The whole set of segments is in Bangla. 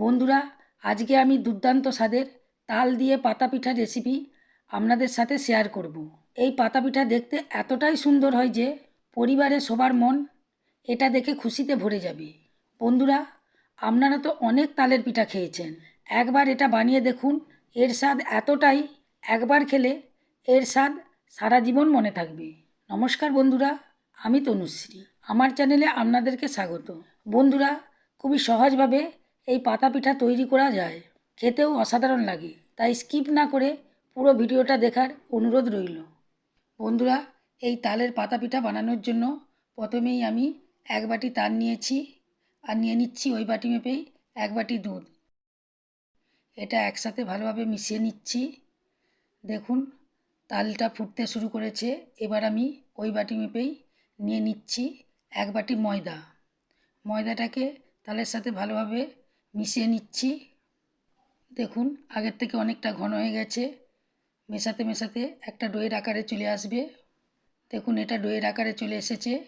বন্ধুরা, আজকে আমি দুর্দান্ত স্বাদের তাল দিয়ে পাতা পিঠার রেসিপি আপনাদের সাথে শেয়ার করব। এই পাতা পিঠা দেখতে এতটাই সুন্দর হয় যে পরিবারে সবার মন এটা দেখে খুশিতে ভরে যাবে। বন্ধুরা, আপনারা তো অনেক তালের পিঠা খেয়েছেন। একবার এটা বানিয়ে দেখুন, এর স্বাদ এতটাই, একবার খেলে এর স্বাদ সারা জীবন মনে থাকবে। নমস্কার বন্ধুরা, আমি তনুশ্রী। আমার চ্যানেলে আপনাদেরকে স্বাগত। বন্ধুরা, খুবই সহজভাবে এই পাতা পিঠা তৈরি করা যায়। খেতেও অসাধারণ লাগে। তাই স্কিপ না করে পুরো ভিডিওটা দেখার অনুরোধ রইল। বন্ধুরা, এই তালের পাতা পিঠা বানানোর জন্য প্রথমেই আমি এক বাটি তাল নিয়েছি আর নিয়ে নিচ্ছি ওই বাটি মেপেই এক বাটি দুধ। এটা একসাথে ভালোভাবে মিশিয়ে নিচ্ছি। দেখুন, তালটা ফুটতে শুরু করেছে। এবার আমি ওই বাটি মেপেই নিয়ে নিচ্ছি এক বাটি ময়দা। ময়দাটাকে তালের সাথে ভালোভাবে মিশিয়ে নিচ্ছি। দেখুন, আগের থেকে অনেকটা ঘন হয়ে গেছে। মেশাতে মেশাতে একটা ডোয়ের আকারে চলে আসবে। দেখুন, এটা ডোয়ের আকারে চলে এসেছে।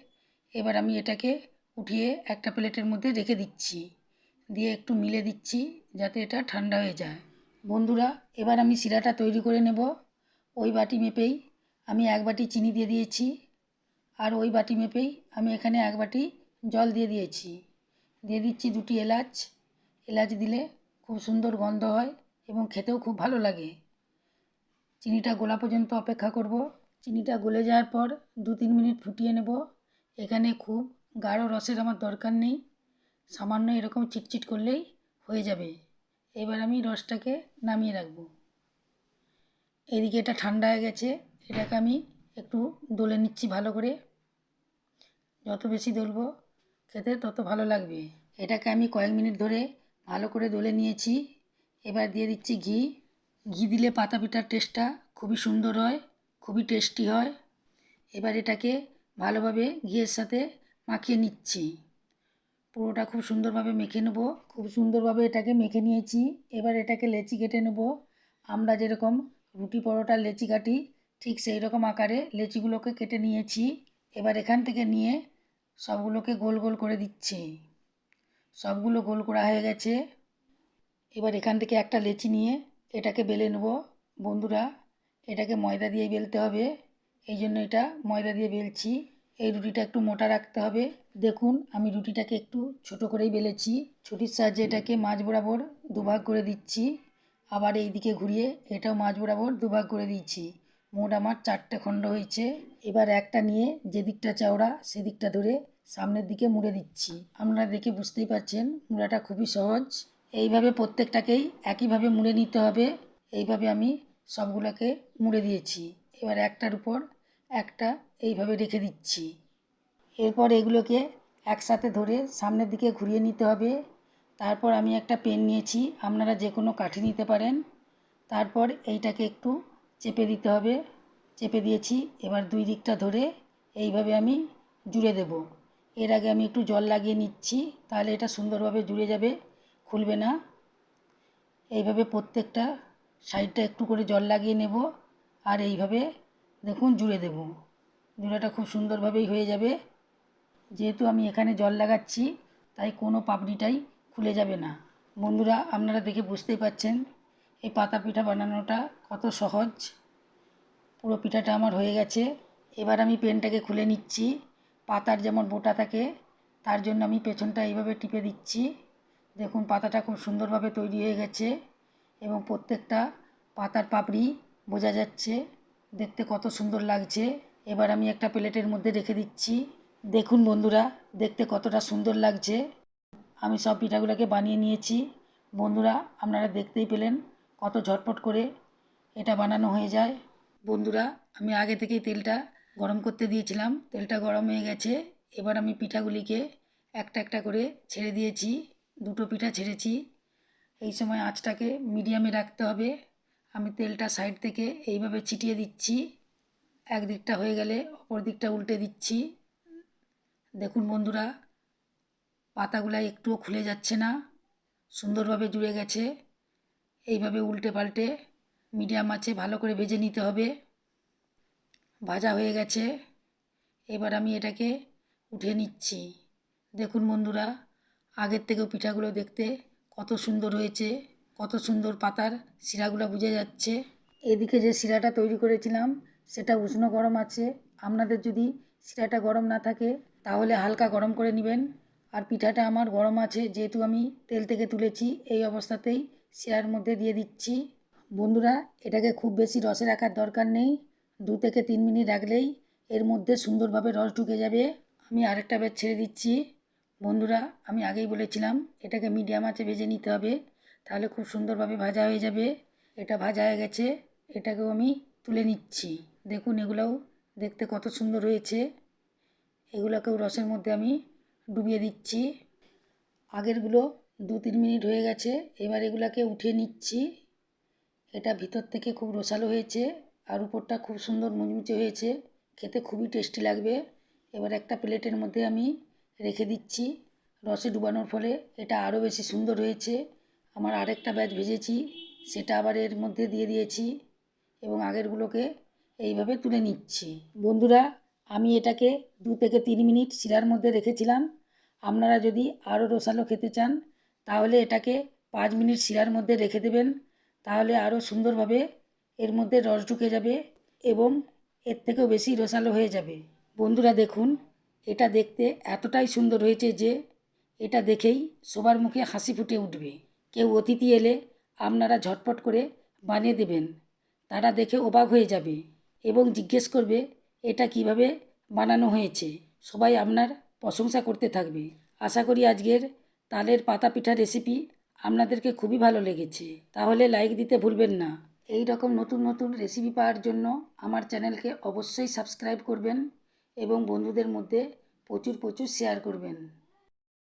এবার আমি এটাকে উঠিয়ে একটা প্লেটের মধ্যে রেখে দিচ্ছি। দিয়ে একটু মিলে দিচ্ছি যাতে এটা ঠান্ডা হয়ে যায়। বন্ধুরা, এবার আমি শিরাটা তৈরি করে নেব। ওই বাটি মেপেই আমি এক বাটি চিনি দিয়ে দিয়েছি। আর ওই বাটি মেপেই আমি এখানে এক বাটি জল দিয়ে দিয়েছি। দিয়ে দিচ্ছি দুটি এলাচ। এলাচ দিলে খুব সুন্দর গন্ধ হয় এবং খেতেও খুব ভালো লাগে। চিনিটা গোলা পর্যন্ত অপেক্ষা করব। চিনিটা গলে যাওয়ার পর দু তিন মিনিট ফুটিয়ে নেব। এখানে খুব গাঢ় রসের আমার দরকার নেই। সামান্য এরকম চিটচিট করলেই হয়ে যাবে। এবার আমি রসটাকে নামিয়ে রাখব। এদিকে এটা ঠান্ডা হয়ে গেছে। এটাকে আমি একটু দোলে নিচ্ছি ভালো করে। যত বেশি দলবো খেতে তত ভালো লাগবে। এটাকে আমি কয়েক মিনিট ধরে ভালো করে দলে নিয়েছি। এবার দিয়ে দিচ্ছি ঘি। ঘি দিলে পাতা পিঠার টেস্টটা খুবই সুন্দর হয়, খুবই টেস্টি হয়। এবার এটাকে ভালোভাবে ঘিয়ের সাথে মাখিয়ে নিচ্ছি। পুরোটা খুব সুন্দরভাবে মেখে নেব। খুব সুন্দরভাবে এটাকে মেখে নিয়েছি। এবার এটাকে লেচি কেটে নেব। আমরা যেরকম রুটি পরোটার লেচি কাটি, ঠিক সেই রকম আকারে লেচিগুলোকে কেটে নিয়েছি। এবার এখান থেকে নিয়ে সবগুলোকে গোল গোল করে দিচ্ছি। সবগুলো গোল করা হয়ে গেছে। এবার এখান থেকে একটা লেচি নিয়ে এটাকে বেলে নেব। বন্ধুরা, এটাকে ময়দা দিয়ে বেলতে হবে। এই জন্য এটা ময়দা দিয়ে বেলছি। এই রুটিটা একটু মোটা রাখতে হবে। দেখুন, আমি রুটিটাকে একটু ছোট করেই বেলেছি। ছুটির সাহায্যে এটাকে মাঝ বরাবর দুভাগ করে দিচ্ছি। আবার এই দিকে ঘুরিয়ে এটাও মাঝ বরাবর দুভাগ করে দিচ্ছি মোট আমার চারটে খণ্ড হয়েছে। এবার একটা নিয়ে যে দিকটা চওড়া, সেদিকটা ধরে সামনের দিকে মুড়ে দিচ্ছি। আপনারা দেখে বুঝতেই পারছেন, মুড়াটা খুবই সহজ। এইভাবে প্রত্যেকটাকেই একইভাবে মুড়ে নিতে হবে। এইভাবে আমি সবগুলোকে মুড়ে দিয়েছি। এবার একটার উপর একটা এইভাবে রেখে দিচ্ছি। এরপর এগুলোকে একসাথে ধরে সামনের দিকে ঘুরিয়ে নিতে হবে। তারপর আমি একটা পেন নিয়েছি, আপনারা যে কোনো কাঠি নিতে পারেন। তারপর এইটাকে একটু চেপে দিতে হবে। চেপে দিয়েছি, এবার দুই দিকটা ধরে এইভাবে আমি জুড়ে দেব। এর আগে আমি একটু জল লাগিয়ে নিচ্ছি, তাহলে এটা সুন্দরভাবে জুড়ে যাবে, খুলবে না। এইভাবে প্রত্যেকটা সাইডটা একটু করে জল লাগিয়ে নেব, আর এইভাবে দেখুন জুড়ে দেব। জুড়েটা খুব সুন্দরভাবেই হয়ে যাবে। যেহেতু আমি এখানে জল লাগাচ্ছি, তাই কোনো পাপড়িটাই খুলে যাবে না। বন্ধুরা, আপনারা দেখে বুঝতেই পাচ্ছেন, এই পাতা পিঠা বানানোটা কত সহজ। পুরো পিঠাটা আমার হয়ে গেছে। এবার আমি পেনটাকে খুলে নিচ্ছি। পাতার যেমন বোটা থাকে, তার জন্য আমি পেছনটা এইভাবে টিপে দিচ্ছি। দেখুন, পাতাটা খুব সুন্দরভাবে তৈরি হয়ে গেছে এবং প্রত্যেকটা পাতার পাপড়ি বোঝা যাচ্ছে। দেখতে কত সুন্দর লাগছে। এবার আমি একটা প্লেটের মধ্যে রেখে দিচ্ছি। দেখুন বন্ধুরা, দেখতে কতটা সুন্দর লাগছে। আমি সব পিঠাগুলোকে বানিয়ে নিয়েছি। বন্ধুরা, আপনারা দেখতেই পেলেন কত ঝটপট করে এটা বানানো হয়ে যায়। বন্ধুরা, আমি আগে থেকেই তেলটা গরম করতে দিয়েছিলাম, তেলটা গরম হয়ে গেছে। এবার আমি পিঠাগুলিকে একটা একটা করে ছেড়ে দিয়েছি, দুটো পিঠা ছেড়েছি। এই সময় আঁচটাকে মিডিয়ামে রাখতে হবে। আমি তেলটা সাইড থেকে এইভাবে ছিটিয়ে দিচ্ছি। এক দিকটা হয়ে গেলে অপর দিকটা উল্টে দিচ্ছি। দেখুন বন্ধুরা, পাতাগুলো একটুও খুলে যাচ্ছে না, সুন্দরভাবে জুড়ে গেছে। এইভাবে উল্টে পাল্টে মিডিয়াম আছে ভালো করে ভেজে নিতে হবে। ভাজা হয়ে গেছে। এবার আমি এটাকে উঠিয়ে নিচ্ছি। দেখুন বন্ধুরা, আগের থেকেও পিঠাগুলো দেখতে কত সুন্দর হয়েছে, কত সুন্দর পাতার শিরাগুলো বোঝা যাচ্ছে। এদিকে যে শিরাটা তৈরি করেছিলাম, সেটা উষ্ণ গরম আছে। আপনাদের যদি শিরাটা গরম না থাকে, তাহলে হালকা গরম করে নেবেন। আর পিঠাটা আমার গরম আছে, যেহেতু আমি তেল থেকে তুলেছি, এই অবস্থাতেই শিরার মধ্যে দিয়ে দিচ্ছি। বন্ধুরা, এটাকে খুব বেশি রসে রাখার দরকার নেই। দু থেকে তিন মিনিট রাখলেই এর মধ্যে সুন্দরভাবে রস ঢুকে যাবে। আমি আরেকটা ব্যাচ ছেড়ে দিচ্ছি। বন্ধুরা, আমি আগেই বলেছিলাম, এটাকে মিডিয়াম আঁচে ভেজে নিতে হবে। তাহলে খুব সুন্দরভাবে ভাজা হয়ে যাবে। এটা ভাজা হয়ে গেছে। এটাকেও আমি তুলে নিচ্ছি। দেখুন এগুলোও দেখতে কত সুন্দর হয়েছে। এগুলোকেও রসের মধ্যে আমি ডুবিয়ে দিচ্ছি। আগেরগুলো দু তিন মিনিট হয়ে গেছে। এবার এগুলোকে উঠিয়ে নিচ্ছি। এটা ভিতর থেকে খুব রসালো হয়েছে। আর উপরটা খুব সুন্দর মুচমুচে হয়েছে। খেতে খুবই টেস্টি লাগবে। এবার একটা প্লেটের মধ্যে আমি রেখে দিচ্ছি রসে ডুবানোর ফলে। এটা আরও বেশি সুন্দর হয়েছে। আমার আরেকটা ব্যাচ ভেজেছি, সেটা আবার এর মধ্যে দিয়ে দিয়েছি এবং আগেরগুলোকে এইভাবে তুলে নিচ্ছি। বন্ধুরা, আমি এটাকে দু থেকে তিন মিনিট শিরার মধ্যে রেখেছিলাম। আপনারা যদি আরও রসালো খেতে চান, তাহলে এটাকে পাঁচ মিনিট শিরার মধ্যে রেখে দেবেন। তাহলে আরও সুন্দরভাবে এর মধ্যে রস ঢুকে যাবে এবং এর থেকেও বেশি রসালো হয়ে যাবে। বন্ধুরা দেখুন, এটা দেখতে এতটাই সুন্দর হয়েছে যে এটা দেখেই সবার মুখে হাসি ফুটে উঠবে। কেউ অতিথি এলে আপনারা ঝটপট করে বানিয়ে দেবেন। তারা দেখে অবাক হয়ে যাবে এবং জিজ্ঞেস করবে, এটা কীভাবে বানানো হয়েছে? সবাই আপনার প্রশংসা করতে থাকবে। আশা করি আজকের তালের পাতা পিঠা রেসিপি আপনাদেরকে খুবই ভালো লেগেছে। তাহলে লাইক দিতে ভুলবেন না। এই রকম নতুন নতুন রেসিপি পাওয়ার জন্য আমার চ্যানেলকে অবশ্যই সাবস্ক্রাইব করবেন এবং বন্ধুদের মধ্যে প্রচুর প্রচুর শেয়ার করবেন।